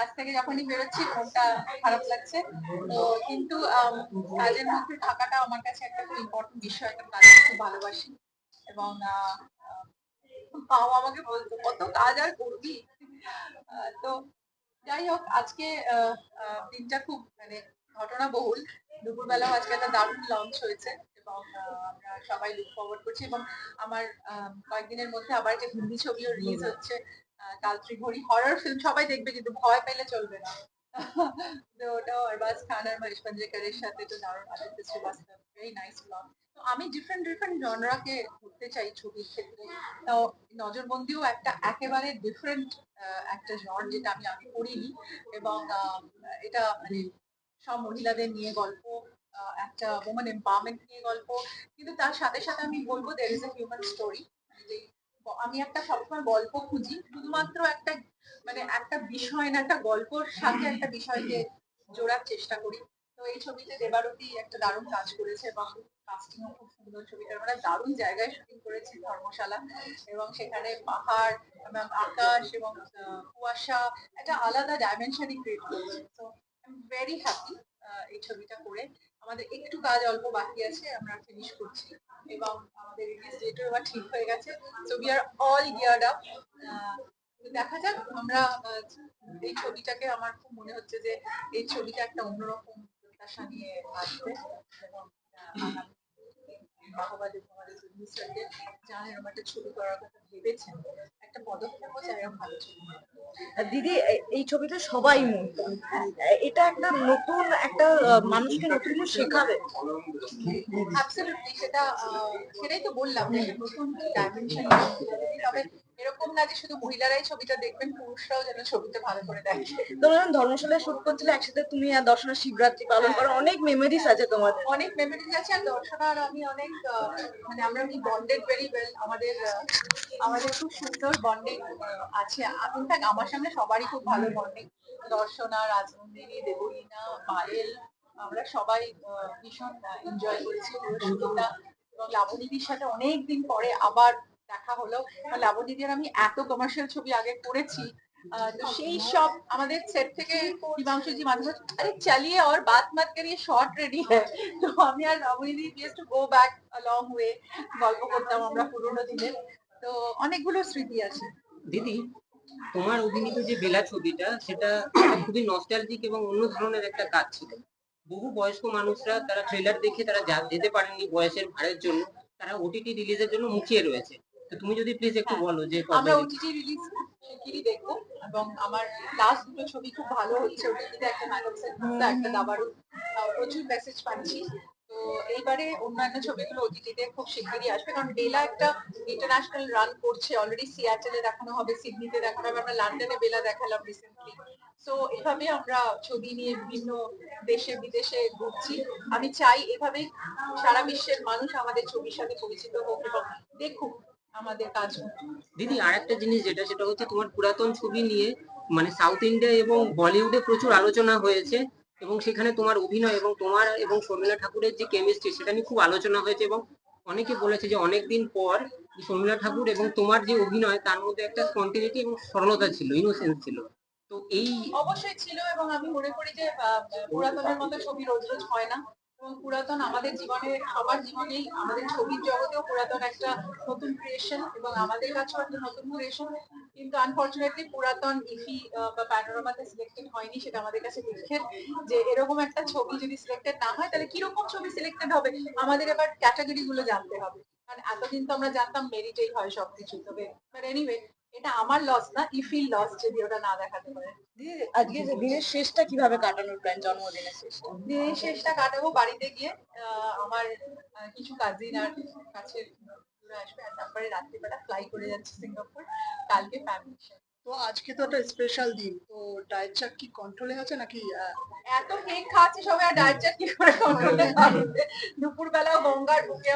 আজ থেকে যখনই বেরোচ্ছি মনটা খারাপ লাগছে। তো কিন্তু কাজের মধ্যে থাকাটা আমার কাছে একটা খুব ইম্পর্টেন্ট বিষয় একটা কাজ খুব ভালোবাসি। এবং আহ, আমাকে বলতো কত কাজ আর করবি? তো যাই হোক আজকে দিনটা খুব মানে ঘটনা বহুল দুপুরবেলাও আজকে একটা দারুণ লঞ্চ হয়েছে এবং আমরা সবাই লুক ফরওয়ার্ড করছি। এবং আমার কয়েকদিনের মধ্যে আবার যে হিন্দি ছবিও রিলিজ হচ্ছে আহ, কাল ত্রিঘড়ি হরর ফিল্ম সবাই দেখবে কিন্তু ভয় পেলে চলবে না। তো ওটাও আরবাজ খান আর মহেশ পাঞ্জেকারের সাথে তো দারুণ Aditya Srivastava very nice blog তো আমি ডিফারেন্ট ডিফারেন্ট জনরাকে ধরতে চাই ছবির ক্ষেত্রে। তো নজরবন্দিও একটা একেবারে ডিফারেন্ট একটা জন যেটা আমি আগে করিনি এবং এটা মানে সব মহিলাদের নিয়ে গল্প একটা ওমেন এম্পাওয়ারমেন্ট নিয়ে গল্প। কিন্তু তার সাথে সাথে আমি বলব there is a human story আমি একটা সবসময় গল্প খুঁজি, শুধুমাত্র একটা মানে একটা বিষয় না, একটা গল্পর সাথে একটা বিষয়কে জোড়ার চেষ্টা করি। তো এই ছবিতে দেবারতী একটা দারুণ কাজ করেছে এবং কাস্টিংও খুব সুন্দর ছবিটা। আমরা দারুণ জায়গায় শুটিং করেছি ধর্মশালা এবং সেখানে পাহাড়, এবং আকাশ, এবং কুয়াশা, একটা আলাদা ডাইমেনশনই ক্রিয়েট করেছে। তো আই এম ভেরি হ্যাপি এই ছবিটা করে। আমাদের একটু কাজ অল্প বাকি আছে আমরা ফিনিশ করছি। এবং আমাদের রিলিজ ডেটও এবার ঠিক হয়ে গেছে। So we are all geared up দেখা যাক আমরা এই ছবিটাকে আমার খুব মনে হচ্ছে যে এই ছবিটা একটা অন্যরকম প্রত্যাশা নিয়ে আসবে। এবং আহ, আগামী বাহবা দেব আমাদের প্রডিউসারকে যারা এরকম একটা ছবি করার কথা ভেবেছেন। একটা পদক্ষেপও চাই ভালো ছবি দিদি এই ছবিতে সবাই মুগ্ধ। এটা একটা নতুন একটা মানুষকে নতুন কিছু শেখাবে। সেটা সেটাই তো বললাম নতুন ডাইমেনশন তবে এরকম না যে শুধু মহিলারাই ছবিটা দেখবেন পুরুষরাও যেন ছবিটা ভালো করে দেখে। যখন ধর্মশালায় শুট করছিলে একসাথে তুমি আর দর্শনা শিবরাত্রি পালন করো অনেক মেমোরিজ আছে তোমাদের। অনেক মেমোরিজ আছে আর দর্শনা আর আমি অনেক মানে আমরা উনি বন্ডেড ভেরি ওয়েল আমাদের আমাদের খুব সুন্দর বন্ডিং আছে। ইনফ্যাক্ট আমার সঙ্গে সবারই খুব ভালো বন্ডিং দর্শনা রাজমন্দিনী দেবলীনা পায়েল আমরা সবাই ভীষণ এনজয় করেছি শুটিংটা এবং লাবণীদির সাথে অনেক দিন পরে আবার দেখা হলো আর লাবণীদির আমি এত কমার্শিয়াল ছবি আগে করেছি আহ, তো সেই সব আমাদের সেট থেকে হিমাংশুজি মাঝে মাঝে আরে চালিয়ে और बात मत करिए শর্ট রেডি है তো আমি আর লাবণীদি use to go back long way গল্প করতাম আমরা পুরোনো দিনের তো অনেকগুলো স্মৃতি আছে দিদি তোমার অভিনীত যে বেলা ছবিটা সেটা খুবই নস্টালজিক এবং অন্য ধরনের একটা কাজ ছিল বহু বয়স্ক মানুষরা তারা ট্রেলার দেখে তারা যা- যেতে পারেননি বয়সের ভারের জন্য তারা ওটিটি রিলিজের জন্য মুখিয়ে রয়েছে তো তুমি যদি প্লিজ একটু হ্যাঁ, বলো যে আমরা ওটিটি রিলিজ শিগগিরই দেখব এবং আমার লাস্ট দুটো ছবি খুব ভালো হচ্ছে ওটিটিতে একটা সেট একটা দাবারু প্রচুর মেসেজ পাচ্ছি। তো এইবারে অন্যান্য ছবিগুলো ওটিটিতে খুব শিগগিরই আসবে কারণ বেলা একটা ইন্টারন্যাশনাল রান করছে অলরেডি সিয়াটেলে দেখানো হবে সিডনিতে দেখানো হবে আমরা লন্ডনে বেলা দেখালাম রিসেন্টলি তো এভাবে আমরা ছবি নিয়ে বিভিন্ন দেশে বিদেশে ঘুরছি। আমি চাই এভাবেই সারা বিশ্বের মানুষ আমাদের ছবির সাথে পরিচিত হোক এবং দেখুক আমাদের কাজগুলো দিদি আর একটা জিনিস যেটা সেটা হচ্ছে তোমার পুরাতন ছবি নিয়ে মানে সাউথ ইন্ডিয়া এবং বলিউডে প্রচুর আলোচনা হয়েছে এবং সেখানে তোমার অভিনয় এবং তোমার এবং শর্মিলা ঠাকুরের যে কেমিস্ট্রি সেটা নিয়ে খুব আলোচনা হয়েছে এবং অনেকে বলেছে যে অনেকদিন পর শর্মিলা ঠাকুর এবং তোমার যে অভিনয় তার মধ্যে একটা স্পন্টিনিটি এবং সরলতা ছিল ইনোসেন্স ছিল। তো এই অবশ্যই ছিল এবং আমি মনে করি যে পুরাতনের মতো ছবি রোজ রোজ হয় না। এবং পুরাতন আমাদের জীবনে, সবার জীবনেই আমাদের ছবির জগতেও পুরাতন একটা নতুন ক্রিয়েশন এবং আমাদের কাছেও একটা নতুন ক্রিয়েশন কিন্তু আনফর্চুনেটলি পুরাতন ইফি বা প্যানোরামাতে সিলেক্টেড হয়নি সেটা আমাদের কাছে দুঃখের যে এরকম একটা ছবি যদি সিলেক্টেড না হয়, তাহলে কীরকম ছবি সিলেক্টেড হবে? আমাদের এবার ক্যাটাগরি গুলো জানতে হবে। কারণ এতদিন তো আমরা জানতাম মেরিটেই হয় সবকিছু। তবে এনিওয়ে এটা আমার লস না ইফির লস যদি ওটা না দেখাতে পারে। আজকে দিনের শেষটা কীভাবে কাটানোর প্ল্যান জন্মদিনের শেষটা? দিনের শেষটা কাটাবো বাড়িতে গিয়ে আমার কিছু কাজিন আর কাছে আসবে আর তারপরে রাত্রিবেলা ফ্লাই করে যাচ্ছি সিঙ্গাপুর কালকে ফ্যামিলি তো আজকে তো একটা স্পেশাল দিন তো ডায়েট চার্ট কি কন্ট্রোলে আছে নাকি এত কেক খাচ্ছে সবাই আর ডায়েট চার্ট কি করে কন্ট্রোলে দুপুর বেলাও গঙ্গার বুকে